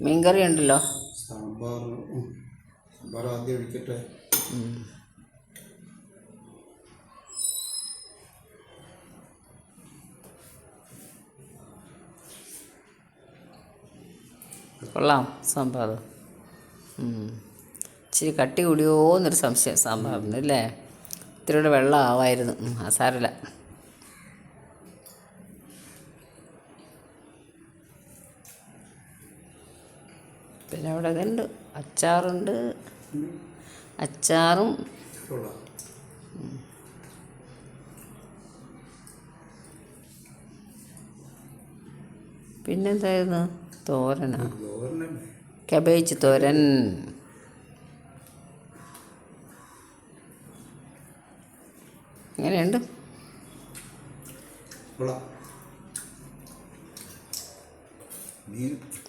മീൻകറി ഉണ്ടല്ലോ. സാമ്പാർ ഉം. സാമ്പാർ ആദ്യം ഒഴിക്കട്ടെ. കൊള്ളാം സാമ്പാർ. ഇച്ചിരി കട്ടി കൂടിയോ എന്നൊരു സംശയം സാമ്പാറിന് അല്ലേ? ഇത്തിരി വെള്ളം ആവായിരുന്നു. ആ സാരമില്ല. പിന്നെ അവിടെ ഇതുണ്ട്. അച്ചാറുണ്ട്. അച്ചാറും. പിന്നെന്തായിരുന്നു? തോരന. കബേജ് തോരൻ. എങ്ങനെയുണ്ട്?